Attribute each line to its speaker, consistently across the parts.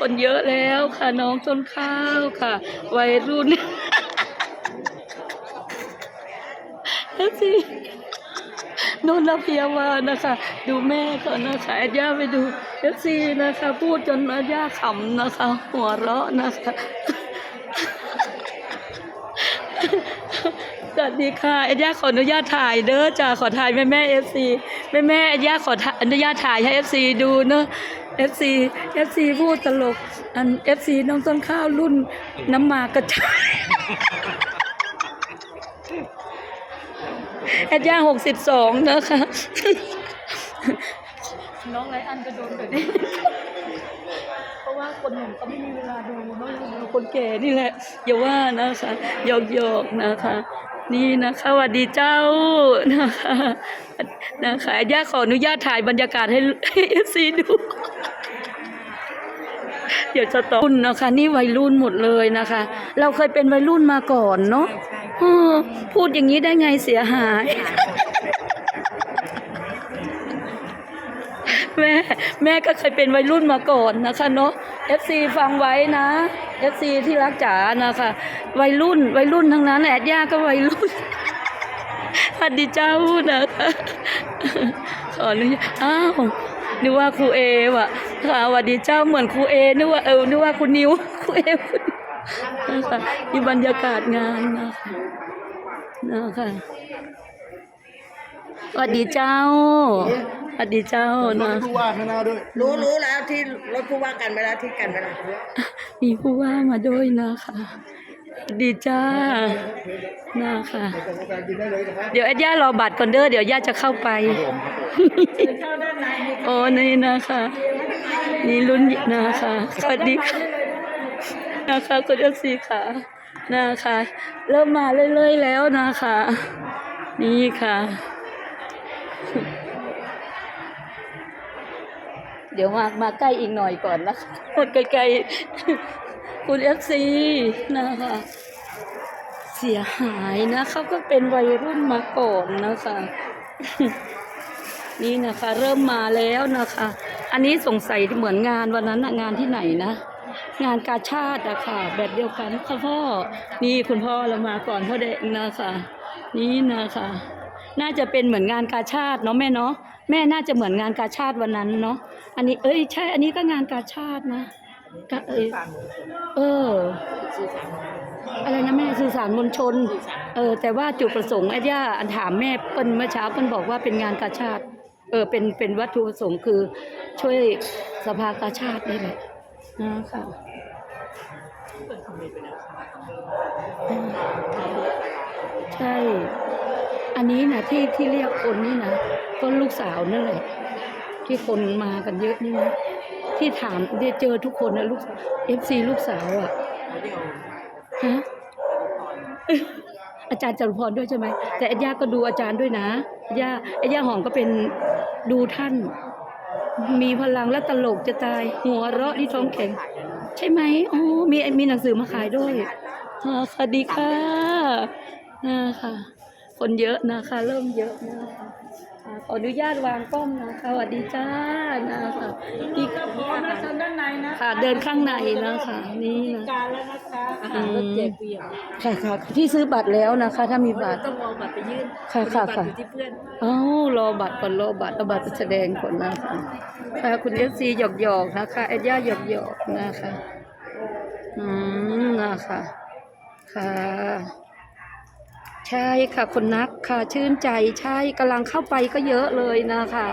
Speaker 1: คนเยอะแล้วค่ะน้องต้นข้าวค่ะ วัยรุ่นแล้วสินนทเพียวานะคะ ดูแม่เขานนะคะอาย่าไปดูเอฟซีนะคะ พูดจนอาย่าขำนะคะ หัวเราะนะคะสวัสดีค่ะอาย่าขออนุญาตถ่ายเด้อจ้าขอถ่ายแม่แม่เอฟซี ม่แม่อาย่าขออนุญาตถ่ายให้เอฟซีดูเนอะเอฟซีเอฟซีพูดตลก อันเอฟซีน้องต้นข้าวรุ่นน้ำหมากกระชายแอดย่าหกสิบสองนะคะน้องไรอันก็โดนแบบนี้ เพราะว่าคนหนุ่มก็ไม่มีเวลาดูเนอะดูคนแก่นี่แหละ อย่าว่านะคะหยอกๆนะคะ นี่นะคะสวัสดีเจ้านะคะนะคะแอดย่าขออนุญาตถ่ายบรรยากาศให้เอฟซีดู เดี๋ยวจะต้นนะคะ นี่วัยรุ่นหมดเลยนะคะ เราเคยเป็นวัยรุ่นมาก่อนเนาะเออพูดอย่างนี้ได้ไงเสียหายแม่แม่ก็เคยเป็นวัยรุ่นมาก่อนนะคะเนาะ FC ฟังไว้นะ FC ที่รักจ๋านะคะวัยรุ่น วัยรุ่นทั้งนั้นแอดย่าก็วัยรุ่นสวัสดีเจ้านะคะขออนุญาตอ้าวนึกว่าครูเอว่ะค่ะสวัสดีเจ้าเหมือนครูเอนึกว่าเออนึกว่าคุณนิวครูเอคุณนะคะนี่บรรยากาศงานนะคะนะคะสวัสดีเจ้าสวัสดีเจ้านะ
Speaker 2: รู้รู้แล้วที่รถผู้ว่ากันไปแล้วที่กันไปแล้ว
Speaker 1: มีผู้ว่ามาด้วยนะคะสวัสดีจ้านะคะ
Speaker 3: ส่งกาแฟกินได้เลยนะครับ
Speaker 1: เดี๋ยวแอดย่ารอบัตรก่อนเด้อเดี๋ยวย่าจะเข้าไป โอ้นี่นะคะ นี่รุ่นนะคะ สวัสดีค่ะนะคะคุณเอฟซีค่ะนะคะ เริ่มมาเรื่อยๆแล้วนะคะ นี่ค่ะ เดี๋ยวมามาใกล้อีกหน่อยก่อนนะคะหมดไกลๆคุณเอฟซีนะคะเสียหายนะเขาก็เป็นวัยรุ่นมาก่อนนะคะ นี่นะคะ เริ่มมาแล้วนะคะ อันนี้สงสัยเหมือนงานวันนั้นงานที่ไหนนะงานกาชาติอะค่ะ แบบเดียวกันค่ะพ่อ นี่คุณพ่อเรามาก่อนพ่อเด็กนะคะ นี่นะคะ น่าจะเป็นเหมือนงานกาชาติเนาะแม่เนาะแม่น่าจะเหมือนงานกาชาติวันนั้นเนาะอันนี้เอ้ยใช่ อันนี้ก็งานกาชาตินะกะเอยเออ อะไรนะแม่สื่อสารมวลชน เออ แต่ว่าจุดประสงค์ไอ้ย่าอันถามแม่เปิ้ลเมื่อเช้าเปิ้ลบอกว่าเป็นงานกาชาติ เออเป็นเป็นวัตถุประสงค์คือช่วยสภากาชาตินี่แหละนะค่ะใช่ อันนี้นะที่ที่เรียกคนนี่นะก็ลูกสาวนั่นแหละ ที่คนมากันเยอะนี่นะที่ถามได้เจอทุกคนนะลูกเอฟซีลูกสาวอะฮะอาจารย์จรุพรด้วยใช่ไหมแต่อาย่าก็ดูอาจารย์ด้วยนะย่าอาย่าหอมก็เป็นดูท่าน มีพลังและตลกจะตาย หัวเราะที่ท้องแข็ง ใช่ไหมอ๋อมีมีหนังสือมาขายด้วยอ่าสวัสดีค่ะนะคะ คนเยอะนะคะ เริ่มเยอะนะคะอ่าขออนุญาตวางกล้องนะคะสวัสดีจ้านะคะนี่
Speaker 2: พร้อมแล้วเชิญด้านในนะ
Speaker 1: ค่ะ เดินข้างในนะคะนี่นะ
Speaker 2: การแล้วนะคะอาหาร
Speaker 1: อืม
Speaker 2: รถแจกฟรีเหรอ
Speaker 1: ค่ะค่ะที่ซื้อบัตรแล้วนะคะ ถ้ามีบัตร
Speaker 2: ต้องเอาบัตรไปยื่น
Speaker 1: ค่ะค่ะ
Speaker 2: บัตร
Speaker 1: ค่ะ
Speaker 2: อยู่ที่เพื่อน
Speaker 1: เอ้ารอบัตรก่อนรอบัตรเอาบัตรไปแสดงก่อนนะคะค่ะคุณเอฟซีหยอกหยอกๆนะคะเอ็ดย่าหยอกหยอกๆนะคะอืมนะคะค่ะ ใช่ค่ะคนนักค่ะชื่นใจใช่กำลังเข้าไปก็เยอะเลยนะคะ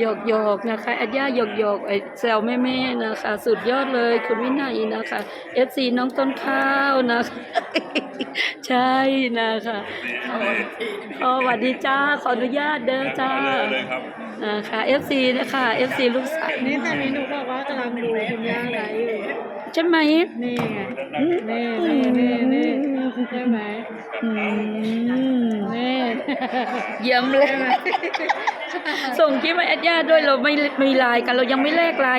Speaker 1: หยอกหยอกๆนะคะแอดย่าหยอกหยอกๆไอ้แซวแม่แม่ๆนะคะ สุดยอดเลยคุณวินัยนะคะเอฟซีน้องต้นข้าวนะคะใช่นะคะอ๋อสวัสดีจ้าขออนุญาตเด้อจ้านะคะเอฟซีนะคะเอฟซีลูกสาว
Speaker 2: นี่แต่นี้หนูบอกว่ากำลังดูคุณย่าอะไรอยู่
Speaker 1: ใช่ไหม
Speaker 2: นี่ไงนี่นี่นี่นี่ใช่ไหม
Speaker 1: อืม
Speaker 2: นี่
Speaker 1: เยี่ยมเลย ส่งคลิปมาแอดย่าด้วยเราไม่ไม่ไลน์กันเรายังไม่แลกไลน์